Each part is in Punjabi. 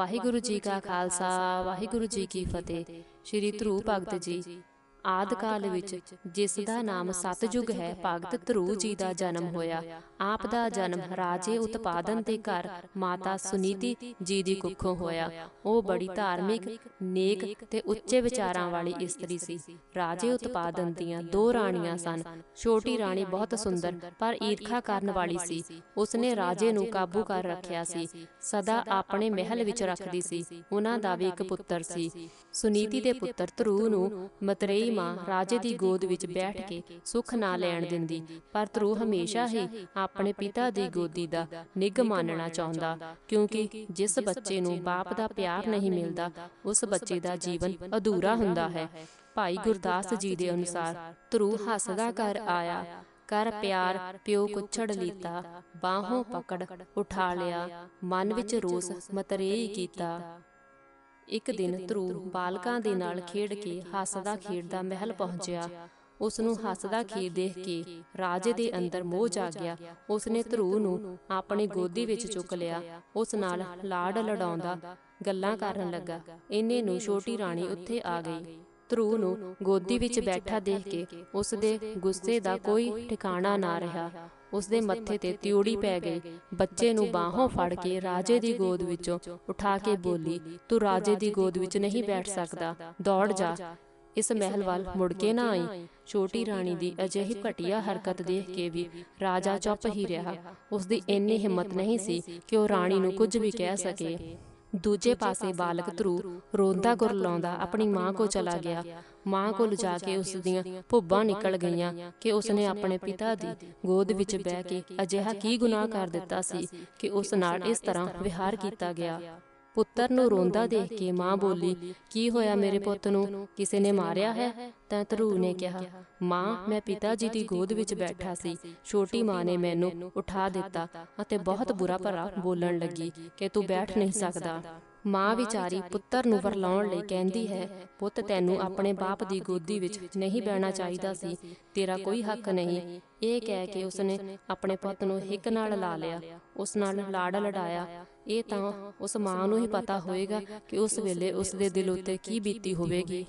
ਵਾਹਿਗੁਰੂ ਜੀ ਕਾ ਖਾਲਸਾ ਵਾਹਿਗੁਰੂ ਜੀ ਕੀ ਫਤਿਹ। ਸ੍ਰੀ ਧਰੂ ਭਗਤ ਜੀ ਆਦ ਕਾਲ ਵਿੱਚ ਜਿਸ ਦਾ ਨਾਮ ਸਤਜੁਗ ਹੈ ਭਗਤ ਧਰੂ ਜੀ ਦਾ ਜਨਮ ਹੋਇਆ। ਆਪ ਦਾ ਜਨਮ ਰਾਜੇ ਉਤਪਾਦਨ ਦੇ ਘਰ ਮਾਤਾ ਸੁਨੀਤੀ ਜੀ ਦੀ ਕੁੱਖੋਂ ਹੋਇਆ। ਉਹ ਬੜੀ ਧਾਰਮਿਕ ਨੇਕ ਤੇ ਉੱਚੇ ਵਿਚਾਰਾਂ ਵਾਲੀ ਇਸਤਰੀ ਸੀ। ਰਾਜੇ ਉਤਪਾਦਨ ਦੀਆਂ ਦੋ ਰਾਣੀਆਂ ਸਨ। ਛੋਟੀ ਰਾਣੀ ਬਹੁਤ ਸੁੰਦਰ ਪਰ ਈਰਖਾ ਕਰਨ ਵਾਲੀ ਸੀ। ਉਸਨੇ ਰਾਜੇ ਨੂੰ ਕਾਬੂ ਕਰ ਰੱਖਿਆ ਸੀ। ਸਦਾ ਆਪਣੇ ਮਹਿਲ ਵਿੱਚ ਰੱਖਦੀ ਸੀ। ਉਹਨਾਂ ਦਾ ਵੀ ਇੱਕ ਪੁੱਤਰ ਸੀ ਸੁਨੀਤੀ ਦੇ ਪੁੱਤਰ ਧਰੂ ਨੂੰ ਮਤਰੇਈ ਮਾਂ ਰਾਜੇ ਦੀ ਗੋਦ ਵਿੱਚ ਬੈਠ ਕੇ ਸੁੱਖ ਨਾ ਲੈਣ ਦਿੰਦੀ, ਪਰ ਧਰੂ ਹਮੇਸ਼ਾ ਹੀ ਆਪਣੇ ਪਿਤਾ ਦੀ ਗੋਦੀ ਦਾ ਨਿੱਘ ਮਾਨਣਾ ਚਾਹੁੰਦਾ, ਕਿਉਂਕਿ ਜਿਸ ਬੱਚੇ ਨੂੰ ਬਾਪ ਦਾ ਪਿਆਰ ਨਹੀਂ ਮਿਲਦਾ, ਉਸ ਬੱਚੇ ਦਾ ਜੀਵਨ ਅਧੂਰਾ ਹੁੰਦਾ ਹੈ। ਭਾਈ ਗੁਰਦਾਸ ਜੀ ਦੇ ਅਨੁਸਾਰ ਧਰੂ ਹੱਸਦਾ ਘਰ ਆਇਆ ਕਰ ਪਿਆਰ ਪਿਓ ਕੁਛੜ ਲੀਤਾ, ਬਾਹੋਂ ਪਕੜ ਉਠਾ ਲਿਆ, ਮਨ ਵਿੱਚ ਰੋਸ ਮਤਰੇਈ ਕੀਤਾ। ਇੱਕ ਦਿਨ ਧਰੂ ਬਾਲਕਾਂ ਦੇ ਨਾਲ ਖੇਡ ਕੇ ਹੱਸਦਾ ਖੇਡਦਾ ਮਹਿਲ ਪਹੁੰਚਿਆ। ਉਸ ਨੂੰ ਹੱਸਦਾ ਖੇਡ ਦੇਖ ਕੇ ਰਾਜੇ ਦੇ ਅੰਦਰ ਮੋਹ ਜਾ ਗਿਆ ਉਸ ਨੇ ਧਰੂ ਨੂੰ ਆਪਣੀ ਗੋਦੀ ਵਿੱਚ ਚੁੱਕ ਲਿਆ। ਉਸ ਨਾਲ ਲਾਡ ਲਡਾਉਂਦਾ ਗੱਲਾਂ ਕਰਨ ਲੱਗਾ। ਇੰਨੇ ਨੂੰ ਛੋਟੀ ਰਾਣੀ ਉੱਥੇ ਆ ਗਈ। ਧਰੂ ਨੂੰ ਗੋਦੀ ਵਿੱਚ ਬੈਠਾ ਦੇਖ ਕੇ ਉਸ ਦੇ ਗੁੱਸੇ ਦਾ ਕੋਈ ਠਿਕਾਣਾ ਨਾ ਰਿਹਾ। ਉਸ ਦੇ ਮੱਥੇ ਤੇ ਤਿਉੜੀ ਪੈ ਗਈ। ਬੱਚੇ ਨੂੰ ਬਾਹੋਂ ਫੜ ਕੇ ਰਾਜੇ ਦੀ ਗੋਦ ਵਿੱਚੋਂ ਉਠਾ ਕੇ ਬੋਲੀ ਤੂੰ ਰਾਜੇ ਦੀ ਗੋਦ ਵਿੱਚ ਨਹੀਂ ਬੈਠ ਸਕਦਾ। ਦੌੜ ਜਾ। ਇਸ ਮਹਿਲ ਵੱਲ ਮੁੜ ਕੇ ਨਾ ਆਈ। ਛੋਟੀ ਰਾਣੀ ਦੀ ਅਜਿਹੀ ਘਟੀਆ ਹਰਕਤ ਦੇਖ ਕੇ ਵੀ ਰਾਜਾ ਚੁੱਪ ਹੀ ਰਿਹਾ ਉਸ ਦੀ ਇੰਨੀ ਹਿੰਮਤ ਨਹੀਂ ਸੀ ਕਿ ਉਹ ਰਾਣੀ ਨੂੰ ਕੁਝ ਵੀ ਕਹਿ ਸਕੇ। ਦੂਜੇ ਪਾਸੇ ਬਾਲਕ ਧਰੂ ਰੋਂਦਾ ਗੁਰਲਾਉਂਦਾ ਆਪਣੀ ਮਾਂ ਕੋ ਚਲਾ ਗਿਆ। ਮਾਂ ਕੋਲ ਜਾ ਕੇ ਉਸ ਦੀਆਂ ਭੁੱਬਾਂ ਨਿਕਲ ਗਈਆਂ ਕਿ ਉਸਨੇ ਆਪਣੇ ਪਿਤਾ ਦੀ ਗੋਦ ਵਿੱਚ ਬਹਿ ਕੇ ਅਜਿਹਾ ਕੀ ਗੁਨਾਹ ਕਰ ਦਿੱਤਾ ਸੀ ਕਿ ਉਸ ਨਾਲ ਇਸ ਤਰ੍ਹਾਂ ਵਿਹਾਰ ਕੀਤਾ ਗਿਆ। ਪੁੱਤਰ ਨੂੰ ਰੋਂਦਾ ਦੇਖ ਕੇ ਮਾਂ ਬੋਲੀ, ਕੀ ਹੋਇਆ ਮੇਰੇ ਪੁੱਤ ਨੂੰ? ਕਿਸੇ ਨੇ ਮਾਰਿਆ ਹੈ? ਤਾਂ ਧਰੂ ਨੇ ਕਿਹਾ, ਮਾਂ, ਮੈਂ ਪਿਤਾ ਜੀ ਦੀ ਗੋਦ ਵਿੱਚ ਬੈਠਾ ਸੀ। ਛੋਟੀ ਮਾਂ ਨੇ ਮੈਨੂੰ ਉਠਾ ਦਿੱਤਾ ਅਤੇ ਬਹੁਤ ਬੁਰਾ ਭਰਾ ਬੋਲਣ ਲੱਗੀ ਕਿ ਤੂੰ ਬੈਠ ਨਹੀਂ ਸਕਦਾ। ਮਾਂ ਵਿਚਾਰੀ ਪੁੱਤਰ ਨੂੰ ਵਰਲਾਉਣ ਲਈ ਕਹਿੰਦੀ ਹੈ, ਪੁੱਤ, ਤੈਨੂੰ ਆਪਣੇ ਬਾਪ ਦੀ ਗੋਦੀ ਵਿੱਚ ਨਹੀਂ ਬਹਿਣਾ ਚਾਹੀਦਾ ਸੀ। ਤੇਰਾ ਕੋਈ ਹੱਕ ਨਹੀਂ। ਇਹ ਕਹਿ ਕੇ ਉਸਨੇ ਆਪਣੇ ਪੁੱਤ ਨੂੰ ਹਿੱਕ ਨਾਲ ਲਾ ਲਿਆ। ਉਸ ਨਾਲ ਲਾੜ ਲੜਾਇਆ। ਇਹ ਤਾਂ ਉਸ ਮਾਂ ਨੂੰ ਹੀ ਪਤਾ ਹੋਵੇਗਾ ਕਿ ਉਸ ਵੇਲੇ ਉਸ ਦੇ ਦਿਲ ਉੱਤੇ ਕੀ ਬੀਤੀ ਹੋਵੇਗੀ?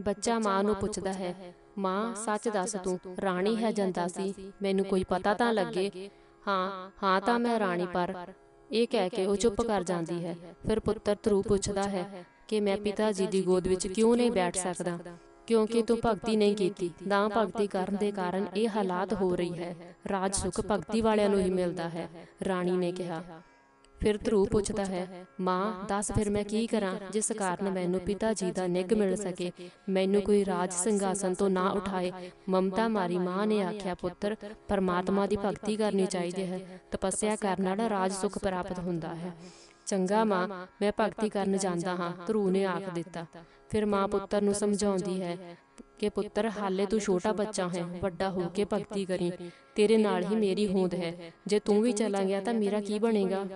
ਬੱਚਾ ਮਾਂ ਨੂੰ ਪੁੱਛਦਾ ਹੈ ਮਾਂ ਸੱਚ ਦੱਸ ਤੂੰ ਰਾਣੀ ਹੈ ਜੰਦਾ ਸੀ ਮੈਨੂੰ ਕੋਈ ਪਤਾ ਤਾਂ ਲੱਗੇ। ਹਾਂ ਹਾਂ ਤਾਂ ਮੈਂ ਰਾਣੀ ਪਰ ਇਹ ਕਹਿ ਕੇ ਉਹ ਚੁੱਪ ਕਰ ਜਾਂਦੀ ਹੈ। ਫਿਰ ਪੁੱਤਰ ਧਰੂ ਪੁੱਛਦਾ ਹੈ ਕਿ ਮੈਂ ਪਿਤਾ ਜੀ ਦੀ ਗੋਦ ਵਿੱਚ ਕਿਉਂ ਨਹੀਂ ਬੈਠ ਸਕਦਾ? ਕਿਉਂਕਿ ਤੂੰ ਭਗਤੀ ਨਹੀਂ ਕੀਤੀ ਨਾ ਭਗਤੀ ਕਰਨ ਦੇ ਕਾਰਨ ਇਹ ਹਾਲਾਤ ਹੋ ਰਹੀ ਹੈ ਰਾਜ ਸੁਖ ਭਗਤੀ ਵਾਲਿਆਂ ਨੂੰ ਹੀ। ਮਿਲਦਾ ਹੈ। ਰਾਣੀ ਨੇ ਕਿਹਾ ਫਿਰ ਧਰੂ ਪੁੱਛਦਾ ਹੈ ਮਾਂ ਦੱਸ ਫਿਰ ਮੈਂ ਕੀ ਕਰਾਂ? ਜਿਸ ਕਾਰਨ ਮੈਨੂੰ ਪਿਤਾ ਜੀ ਦਾ ਨਿੱਘ ਮਿਲ ਸਕੇ। ਮੈਨੂੰ ਕੋਈ ਰਾਜ ਸਿੰਘਾਸਨ ਤੋਂ ਨਾ ਉਠਾਏ। ਮਮਤਾ ਮਾਰੀ ਮਾਂ ਨੇ ਆਖਿਆ ਪੁੱਤਰ ਪਰਮਾਤਮਾ ਦੀ ਭਗਤੀ ਕਰਨੀ ਚਾਹੀਦੀ ਹੈ। ਤਪੱਸਿਆ ਕਰਨ ਨਾਲ ਰਾਜ ਸੁਖ ਪ੍ਰਾਪਤ ਹੁੰਦਾ ਹੈ। ਚੰਗਾ ਮਾਂ ਮੈਂ ਭਗਤੀ ਕਰਨ ਜਾਂਦਾ ਹਾਂ। ਧਰੂ ਨੇ ਆਖ ਦਿੱਤਾ। ਫਿਰ ਮਾਂ ਪੁੱਤਰ ਨੂੰ ਸਮਝਾਉਂਦੀ ਹੈ ਕਿ ਪੁੱਤਰ ਹਾਲੇ ਤੂੰ ਛੋਟਾ ਬੱਚਾ ਹੈ ਵੱਡਾ ਹੋ ਕੇ ਭਗਤੀ ਕਰੀ ਤੇਰੇ ਨਾਲ ਹੀ ਮੇਰੀ ਹੋਂਦ ਹੈ ਜੇ ਤੂੰ ਵੀ ਚਲਾ ਗਿਆ ਤਾਂ ਮੇਰਾ ਕੀ ਬਣੇਗਾ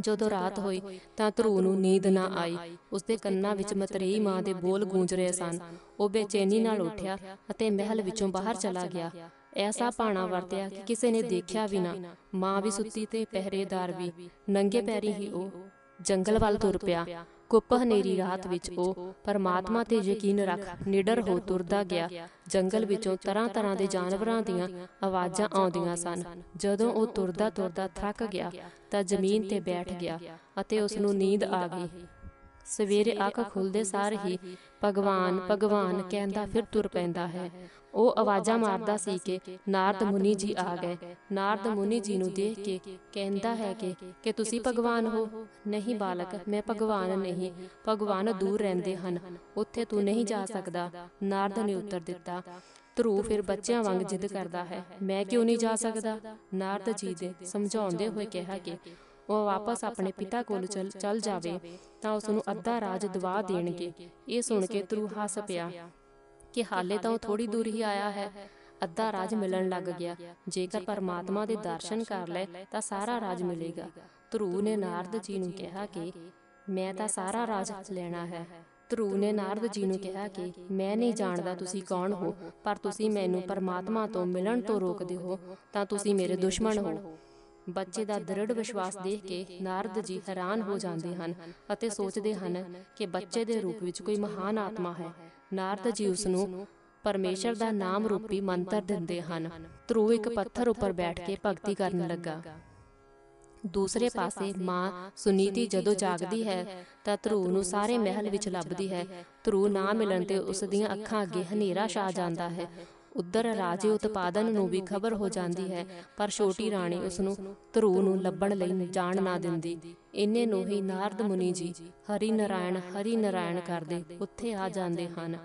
ਜਦੋਂ ਰਾਤ ਹੋਈ ਤਾਂ ਧਰੂ ਨੂੰ ਨੀਂਦ ਨਾ ਆਈ। ਉਸਦੇ ਕੰਨਾਂ ਵਿੱਚ ਮਤਰੇਈ ਮਾਂ ਦੇ ਬੋਲ ਗੂੰਜ ਰਹੇ ਸਨ। ਉਹ ਬੇਚੈਨੀ ਨਾਲ ਉੱਠਿਆ ਅਤੇ ਮਹਿਲ ਵਿੱਚੋਂ ਬਾਹਰ ਚਲਾ ਗਿਆ। ਐਸਾ ਪਾਣਾ ਵਰਤਿਆ ਕਿ ਕਿਸੇ ਨੇ ਦੇਖਿਆ ਵੀ ਨਾ ਮਾਂ ਵੀ ਸੁੱਤੀ ਤੇ ਪਹਿਰੇਦਾਰ ਵੀ। ਨੰਗੇ ਪੈਰੀ ਹੀ ਉਹ ਜੰਗਲ ਵੱਲ ਤੁਰ ਪਿਆ। ਕੁੱਪ ਹਨੇਰੀ ਰਾਤ ਵਿੱਚ ਉਹ ਪਰਮਾਤਮਾ ਤੇ ਯਕੀਨ ਰੱਖ ਨਿਡਰ ਹੋ ਤੁਰਦਾ ਗਿਆ। ਜੰਗਲ ਵਿੱਚੋਂ ਤਰ੍ਹਾਂ ਤਰ੍ਹਾਂ ਦੇ ਜਾਨਵਰਾਂ ਦੀਆਂ ਆਵਾਜ਼ਾਂ ਆਉਂਦੀਆਂ ਸਨ। ਜਦੋਂ ਉਹ ਤੁਰਦਾ ਤੁਰਦਾ ਥੱਕ ਗਿਆ ਤਾਂ ਜ਼ਮੀਨ ਤੇ ਬੈਠ ਗਿਆ ਅਤੇ ਉਸ ਨੂੰ ਨੀਂਦ ਆ ਗਈ। ਸਵੇਰੇ ਅੱਖ ਖੁੱਲਦੇ ਸਾਰ ਹੀ ਭਗਵਾਨ ਭਗਵਾਨ ਕਹਿੰਦਾ ਫਿਰ ਤੁਰ ਪੈਂਦਾ ਹੈ। ਉਹ ਆਵਾਜ਼ਾਂ ਮਾਰਦਾ ਸੀ ਕਿ ਨਾਰਦ ਮੁਨੀ ਜੀ ਆ ਗਏ। ਨਾਰਦ ਮੁਨੀ ਜੀ ਨੂੰ ਦੇਖ ਕੇ ਕਹਿੰਦਾ ਹੈ ਕਿ ਕਿ ਤੁਸੀਂ ਭਗਵਾਨ ਹੋ? ਨਹੀਂ ਬਾਲਕ, ਮੈਂ ਭਗਵਾਨ ਨਹੀਂ। ਭਗਵਾਨ ਦੂਰ ਰਹਿੰਦੇ ਹਨ। ਉੱਥੇ ਤੂੰ ਨਹੀਂ ਜਾ ਸਕਦਾ। ਨਾਰਦ ਨੇ ਉੱਤਰ ਦਿੱਤਾ, ਧਰੂ ਫਿਰ ਬੱਚਿਆਂ ਵਾਂਗ ਜਿੱਦ ਕਰਦਾ ਹੈ, ਮੈਂ ਕਿਉਂ ਨਹੀਂ ਜਾ ਸਕਦਾ? ਨਾਰਦ ਜੀ ਦੇ ਸਮਝਾਉਂਦੇ ਹੋਏ ਕਿਹਾ ਕਿ ਉਹ ਵਾਪਸ ਆਪਣੇ ਪਿਤਾ ਕੋਲ ਚਲ ਚਲ ਜਾਵੇ ਤਾਂ ਉਸ ਨੂੰ ਅੱਧਾ ਰਾਜ ਦਵਾ ਦੇਣਗੇ। ਇਹ ਸੁਣ ਕੇ ਧਰੂ ਹੱਸ ਪਿਆ ਕਿ ਹਾਲੇ ਤਾਂ ਉਹ ਥੋੜੀ ਦੂਰ ਹੀ ਆਇਆ ਹੈ। ਅੱਧਾ ਰਾਜ ਮਿਲਣ ਲੱਗ ਗਿਆ। ਜੇਕਰ ਪਰਮਾਤਮਾ ਦੇ ਦਰਸ਼ਨ ਕਰ ਲੈ ਤਾਂ ਸਾਰਾ ਰਾਜ ਮਿਲੇਗਾ। ਧਰੂ ਨੇ ਨਾਰਦ ਜੀ ਨੂੰ ਕਿਹਾ ਕਿ ਮੈਂ ਤਾਂ ਸਾਰਾ ਰਾਜ ਲੈਣਾ ਹੈ। ਧਰੂ ਨੇ ਨਾਰਦ ਜੀ ਨੂੰ ਕਿਹਾ ਕਿ ਮੈਂ ਨਹੀਂ ਜਾਣਦਾ ਤੁਸੀਂ ਕੌਣ ਹੋ ਪਰ ਤੁਸੀਂ ਮੈਨੂੰ ਪਰਮਾਤਮਾ ਤੋਂ ਮਿਲਣ ਤੋਂ ਰੋਕਦੇ ਹੋ ਤਾਂ ਤੁਸੀਂ ਮੇਰੇ ਦੁਸ਼ਮਣ ਹੋ ਬੱਚੇ ਦਾ ਦ੍ਰਿੜ ਵਿਸ਼ਵਾਸ ਦੇਖ ਕੇ ਨਾਰਦ ਜੀ ਹੈਰਾਨ ਹੋ ਜਾਂਦੇ ਹਨ ਅਤੇ ਸੋਚਦੇ ਹਨ ਕਿ ਬੱਚੇ ਦੇ ਰੂਪ ਵਿੱਚ ਕੋਈ ਮਹਾਨ ਆਤਮਾ ਹੈ। ਨਾਰਦ ਜੀ ਉਸ ਨੂੰ ਪਰਮੇਸ਼ਰ ਦਾ ਨਾਮ ਰੂਪੀ ਮੰਤਰ ਦਿੰਦੇ ਹਨ। ਧਰੂ ਇੱਕ ਪੱਥਰ ਉੱਪਰ ਬੈਠ ਕੇ ਭਗਤੀ ਕਰਨ ਲੱਗਾ। ਦੂਸਰੇ ਪਾਸੇ ਮਾਂ ਸੁਨੀਤੀ ਜਦੋਂ ਜਾਗਦੀ ਹੈ ਤਾਂ ਧਰੂ ਨੂੰ ਸਾਰੇ ਮਹਿਲ ਵਿੱਚ ਲੱਭਦੀ ਹੈ। ਧਰੂ ਨਾ ਮਿਲਣ ਤੇ ਉਸ ਦੀਆਂ ਅੱਖਾਂ ਅੱਗੇ ਹਨੇਰਾ ਛਾ ਜਾਂਦਾ ਹੈ। ਉੱਧਰ ਰਾਜੇ ਉਤਪਾਦਨ ਨੂੰ ਵੀ ਖਬਰ ਹੋ ਜਾਂਦੀ ਹੈ ਪਰ ਛੋਟੀ ਰਾਣੀ ਉਸ ਨੂੰ ਧਰੂ ਨੂੰ ਲੱਭਣ ਲਈ ਜਾਣ ਨਾ ਦਿੰਦੀ। ਇੰਨੇ ਨੂੰ ਹੀ ਨਾਰਦ ਮੁਨੀ ਜੀ ਹਰੀ ਨਾਰਾਇਣ ਹਰੀ ਨਾਰਾਇਣ ਕਰਦੇ ਉੱਥੇ ਆ ਜਾਂਦੇ ਹਨ।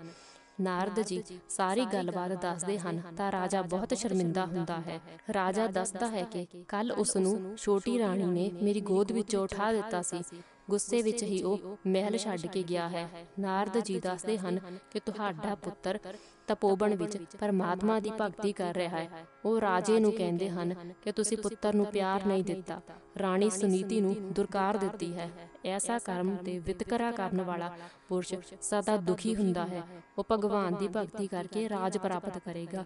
ਨਾਰਦ ਜੀ ਸਾਰੀ ਗੱਲਬਾਤ ਦੱਸਦੇ ਹਨ ਤਾਂ ਰਾਜਾ ਬਹੁਤ ਸ਼ਰਮਿੰਦਾ ਹੁੰਦਾ ਹੈ। ਰਾਜਾ ਦੱਸਦਾ ਹੈ ਕਿ ਕੱਲ ਉਸ ਨੂੰ ਛੋਟੀ ਰਾਣੀ ਨੇ ਮੇਰੀ ਗੋਦ ਵਿੱਚੋਂ ਉਠਾ ਦਿੱਤਾ ਸੀ। ਗੁੱਸੇ ਵਿੱਚ ਹੀ ਉਹ ਮਹਿਲ ਛੱਡ ਕੇ ਗਿਆ ਹੈ। ਨਾਰਦ ਜੀ ਦੱਸਦੇ ਹਨ ਕਿ ਤੁਹਾਡਾ ਪੁੱਤਰ ਤਪੋਬਨ ਵਿੱਚ, ਪਰਮਾਤਮਾ ਦੀ ਭਗਤੀ ਕਰ ਰਿਹਾ ਹੈ। ਉਹ ਰਾਜੇ ਨੂੰ ਕਹਿੰਦੇ ਹਨ ਕਿ ਤੁਸੀਂ ਪੁੱਤਰ ਨੂੰ ਪਿਆਰ ਨਹੀਂ ਦਿੱਤਾ, ਰਾਣੀ ਸੁਨੀਤੀ ਨੂੰ ਦੁਰਕਾਰ ਦਿੱਤੀ ਹੈ। ਐਸਾ ਕਰਮ ਤੇ ਵਿਤਕਰਾ ਕਰਨ ਵਾਲਾ ਪੁਰਸ਼ ਸਦਾ ਦੁਖੀ ਹੁੰਦਾ ਹੈ। ਉਹ ਭਗਵਾਨ ਦੀ ਭਗਤੀ ਕਰਕੇ ਰਾਜ ਪ੍ਰਾਪਤ ਕਰੇਗਾ।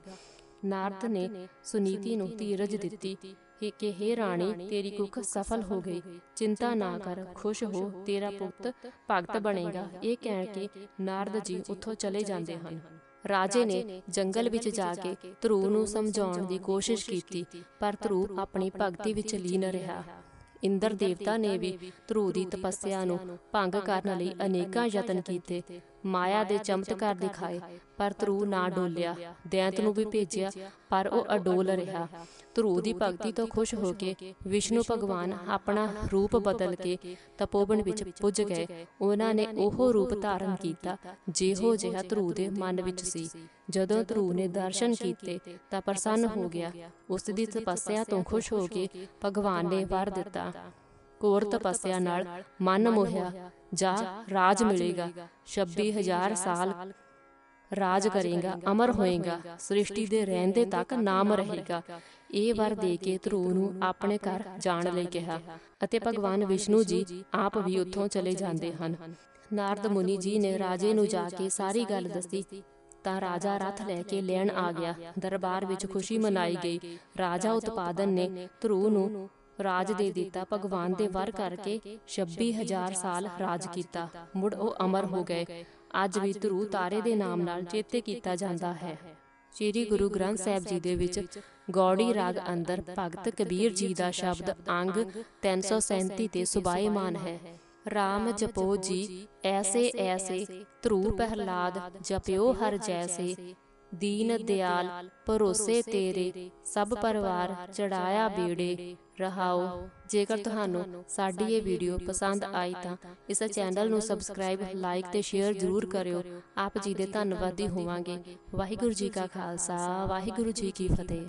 ਨਾਰਦ ਨੇ ਸੁਨੀਤੀ ਨੂੰ ਧੀਰਜ ਦਿੱਤੀ ਕਿ ਕਿ ਰਾਣੀ, ਤੇਰੀ ਕੁੱਖ ਸਫਲ ਹੋ ਗਈ। ਚਿੰਤਾ ਨਾ ਕਰ, ਖੁਸ਼ ਹੋ, ਤੇਰਾ ਪੁੱਤ ਭਗਤ ਬਣੇਗਾ। ਇਹ ਕਹਿ ਕੇ ਨਾਰਦ ਜੀ ਉੱਥੋਂ ਚਲੇ ਜਾਂਦੇ ਹਨ। ਰਾਜੇ ਨੇ ਜੰਗਲ ਵਿੱਚ ਜਾ ਕੇ ਧਰੂ ਨੂੰ ਸਮਝਾਉਣ ਦੀ ਕੋਸ਼ਿਸ਼ ਕੀਤੀ, ਪਰ ਧਰੂ ਆਪਣੀ ਭਗਤੀ ਵਿੱਚ ਲੀਨ ਰਿਹਾ। ਇੰਦਰ ਦੇਵਤਾ ਨੇ ਵੀ ਧਰੂ ਦੀ ਤਪੱਸਿਆ ਨੂੰ ਭੰਗ ਕਰਨ ਲਈ ਅਨੇਕਾਂ ਯਤਨ ਕੀਤੇ। ਮਾਇਆ ਦੇ ਚਮਤਕਾਰ ਦਿਖਾਏ, ਪਰ ਧਰੂ ਨਾ ਡੋਲਿਆ, ਦੈਂਤ ਨੂੰ ਵੀ ਭੇਜਿਆ, ਪਰ ਉਹ ਅਡੋਲ ਰਿਹਾ। ਧਰੂ ਦੀ ਭਗਤੀ ਤੋਂ ਖੁਸ਼ ਹੋ ਕੇ ਵਿਸ਼ਨੂੰ ਭਗਵਾਨ ਆਪਣਾ ਰੂਪ ਬਦਲ ਕੇ ਤਪੋਬਨ ਵਿੱਚ ਪੁੱਜ ਗਏ। ਉਹਨਾਂ ਨੇ ਉਹ ਰੂਪ ਧਾਰਨ ਕੀਤਾ, ਜਿਹੋ ਜਿਹਾ ਧਰੂ ਦੇ ਮਨ ਵਿੱਚ ਸੀ। ਜਦੋਂ ਧਰੂ ਨੇ ਦਰਸ਼ਨ ਕੀਤੇ, ਤਾਂ ਪ੍ਰਸੰਨ ਹੋ ਗਿਆ। ਉਸ ਦੀ ਤਪੱਸਿਆ ਤੋਂ ਖੁਸ਼ ਹੋ ਕੇ ਭਗਵਾਨ ਨੇ ਵਰ ਦਿੱਤਾ। ਕੋਰ ਤਪੱਸਿਆ ਨਾਲ ਮਨ ਮੋਹਿਆ ਜਾ ਰਾਜ ਮਿਲੇਗਾ। 26000 ਸਾਲ ਰਾਜ ਕਰੇਗਾ ਅਮਰ ਹੋਏਗਾ ਸ੍ਰਿਸ਼ਟੀ ਦੇ ਰਹਿੰਦੇ ਤੱਕ ਨਾਮ ਰਹੇਗਾ। ਇਹ ਵਰ ਦੇ ਕੇ ਧਰੂ ਨੂੰ ਆਪਣੇ ਘਰ ਜਾਣ ਲਈ ਕਿਹਾ ਅਤੇ ਭਗਵਾਨ ਵਿਸ਼ਨੂੰ ਜੀ ਆਪ ਵੀ ਉੱਥੋਂ ਚਲੇ ਜਾਂਦੇ ਹਨ। ਨਾਰਦ ਮੁਨੀ ਜੀ ਨੇ ਰਾਜੇ ਨੂੰ ਜਾ ਕੇ ਸਾਰੀ ਗੱਲ ਦੱਸੀ। ਤਾਂ ਰਾਜਾ ਰਥ ਲੈ ਕੇ ਲੈਣ ਆ ਗਿਆ। ਦਰਬਾਰ ਵਿੱਚ ਖੁਸ਼ੀ ਮਨਾਈ ਗਈ। ਰਾਜਾ ਉਤਪਾਦਨ ਨੇ ਧਰੂ ਨੂੰ ਰਾਜ ਦੇ ਦਿੱਤਾ ਭਗਵਾਨ ਦੇ ਵਰ ਕਰਕੇ 26000 ਸਾਲ ਰਾਜ ਕੀਤਾ। ਮੁੜ ਉਹ ਅਮਰ ਹੋ ਗਏ। ਅੱਜ ਵੀ ਧਰੂ ਤਾਰੇ ਦੇ ਨਾਮ ਨਾਲ ਚੇਤੇ ਕੀਤਾ ਜਾਂਦਾ ਹੈ। ਸ੍ਰੀ ਗੁਰੂ ਗ੍ਰੰਥ ਸਾਹਿਬ ਜੀ ਦੇ ਵਿੱਚ ਗੌੜੀ ਰਾਗ ਅੰਦਰ ਭਗਤ ਕਬੀਰ ਜੀ ਦਾ ਸ਼ਬਦ ਅੰਗ 337 ਤੇ ਸੁਭਾਏਮਾਨ ਹੈ। RAM ਜਪੋ ਜੀ ਐਸੇ ਐਸੇ ਧਰੂ ਪ੍ਰਹਿਲਾਦ ਜਪਿਓ ਹਰ ਜੈਸੇ। ਦੀਨ ਦਿਆਲ ਭਰੋਸੇ ਤੇਰੇ ਸਭ ਪਰਿਵਾਰ ਚੜਾਇਆ ਬੇੜੇ ਰਹਾਓ। ਜੇਕਰ ਤੁਹਾਨੂੰ ਸਾਡੀ ਇਹ ਵੀਡੀਓ ਪਸੰਦ ਆਈ ਤਾਂ ਇਸ ਚੈਨਲ ਨੂੰ ਸਬਸਕ੍ਰਾਈਬ ਲਾਈਕ ਤੇ ਸ਼ੇਅਰ ਜ਼ਰੂਰ ਕਰਿਓ। ਆਪ ਜੀ ਦੇ ਧੰਨਵਾਦੀ ਹੋਵਾਂਗੇ। ਵਾਹਿਗੁਰੂ ਜੀ ਕਾ ਖਾਲਸਾ ਵਾਹਿਗੁਰੂ ਜੀ ਕੀ ਫਤਿਹ।